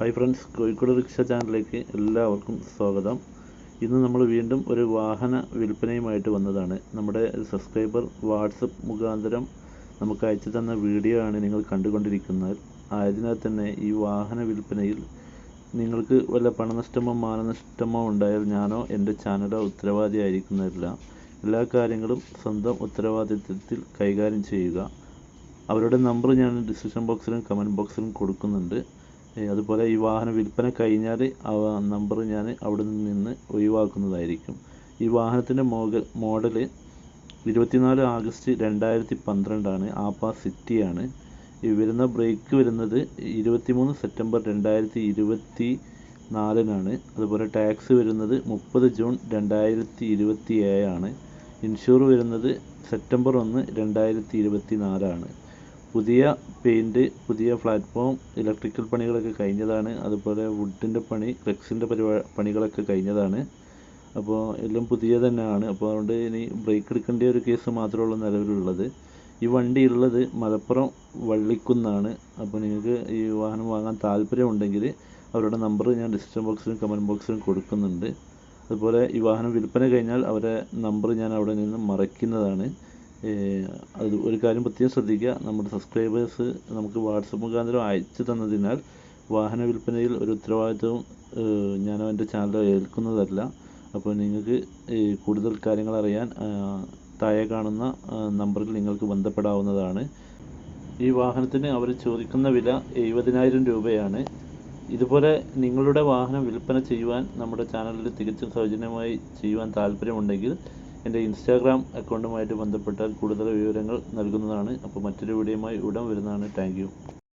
Hi friends Kozhikode rickshaw ചാനലിലേക്ക് എല്ലാവർക്കും സ്വാഗതം. ഇന്ന് നമ്മൾ വീണ്ടും ഒരു വാഹന വിൽപ്പനയുമായിട്ട് വന്നതാണ്. നമ്മുടെ സബ്സ്ക്രൈബർ വാട്സപ്പ് മുഖാന്തരം നമുക്ക് അയച്ചു തന്ന വീഡിയോ ആണ് നിങ്ങൾ കണ്ടുകൊണ്ടിരിക്കുന്നത്. ആയതിനാൽ തന്നെ ഈ വാഹന വിൽപ്പനയിൽ നിങ്ങൾക്ക് വല്ല പണനഷ്ടമോ മാനനഷ്ടമോ ഉണ്ടായാൽ ഞാനോ എന്റെ ചാനലോ ഉത്തരവാദിയായിരിക്കുന്നതല്ല. എല്ലാ കാര്യങ്ങളും സ്വന്തം ഉത്തരവാദിത്വത്തിൽ കൈകാര്യം ചെയ്യുക. അവരുടെ നമ്പർ ഞാൻ ഡിസ്ക്രിപ്ഷൻ ബോക്സിലും കമന്റ് ബോക്സിലും കൊടുക്കുന്നുണ്ട്. അതുപോലെ ഈ വാഹന വിൽപ്പന കഴിഞ്ഞാൽ ആ നമ്പർ ഞാൻ അവിടെ നിന്ന് ഒഴിവാക്കുന്നതായിരിക്കും. ഈ വാഹനത്തിന്റെ മോഡൽ മോഡൽ ഇരുപത്തിനാല് ആഗസ്റ്റ് രണ്ടായിരത്തി പന്ത്രണ്ടാണ് ആപ്പ സിറ്റിയാണ്. ഈ വരുന്ന ബ്രേക്ക് വരുന്നത് ഇരുപത്തിമൂന്ന് സെപ്റ്റംബർ രണ്ടായിരത്തി ഇരുപത്തി നാലിനാണ് അതുപോലെ ടാക്സ് വരുന്നത് മുപ്പത് ജൂൺ രണ്ടായിരത്തി ഇരുപത്തി ഏഴാണ് ഇൻഷൂർ വരുന്നത് സെപ്റ്റംബർ ഒന്ന് രണ്ടായിരത്തി ഇരുപത്തി നാലാണ് പുതിയ പെയിന്റ് പുതിയ പ്ലാറ്റ്ഫോം ഇലക്ട്രിക്കൽ പണികളൊക്കെ കഴിഞ്ഞതാണ്. അതുപോലെ വുഡിന്റെ പണി ഫ്ലെക്സിന്റെ പരിപാ പണികളൊക്കെ കഴിഞ്ഞതാണ്. അപ്പോൾ എല്ലാം പുതിയ തന്നെയാണ്. അപ്പോൾ അതുകൊണ്ട് ഇനി ബ്രേക്ക് എടുക്കേണ്ട ഒരു കേസ് മാത്രമേ ഉള്ളൂ നിലവിലുള്ളത്. ഈ വണ്ടി ഉള്ളത് മലപ്പുറം വള്ളിക്കുന്നാണ്. അപ്പോൾ നിങ്ങൾക്ക് ഈ വാഹനം വാങ്ങാൻ താല്പര്യമുണ്ടെങ്കിൽ അവരുടെ നമ്പർ ഞാൻ ഡിസ്ക്രിപ്ഷൻ ബോക്സിലും കമന്റ് ബോക്സിലും കൊടുക്കുന്നുണ്ട്. അതുപോലെ ഈ വാഹനം വിൽപ്പന കഴിഞ്ഞാൽ അവരെ നമ്പർ ഞാൻ അവിടെ നിന്ന് മറയ്ക്കുന്നതാണ്. അത് ഒരു കാര്യം പ്രത്യേകം ശ്രദ്ധിക്കുക. നമ്മുടെ സബ്സ്ക്രൈബേഴ്സ് നമുക്ക് വാട്സപ്പ് മുഖാന്തരം അയച്ചു തന്നതിനാൽ വാഹന വിൽപ്പനയിൽ ഒരു ഉത്തരവാദിത്വവും ഞാൻ എന്റെ ചാനലോ ഏൽക്കുന്നതല്ല. അപ്പോൾ നിങ്ങൾക്ക് കൂടുതൽ കാര്യങ്ങൾ അറിയാൻ താഴെ കാണുന്ന നമ്പറിൽ നിങ്ങൾക്ക് ബന്ധപ്പെടാവുന്നതാണ്. ഈ വാഹനത്തിന് അവർ ചോദിക്കുന്ന വില എഴുപതിനായിരം രൂപയാണ്. ഇതുപോലെ നിങ്ങളുടെ വാഹനം വിൽപ്പന ചെയ്യുവാൻ നമ്മുടെ ചാനലിൽ തികച്ചും സൗജന്യമായി ചെയ്യുവാൻ താല്പര്യമുണ്ടെങ്കിൽ എന്റെ ഇൻസ്റ്റാഗ്രാം അക്കൗണ്ടുമായിട്ട് ബന്ധപ്പെട്ടാൽ കൂടുതൽ വിവരങ്ങൾ നൽകുന്നതാണ്. അപ്പോൾ മറ്റൊരു വീഡിയോയുമായി ഉടൻ വരുന്നതാണ്. താങ്ക്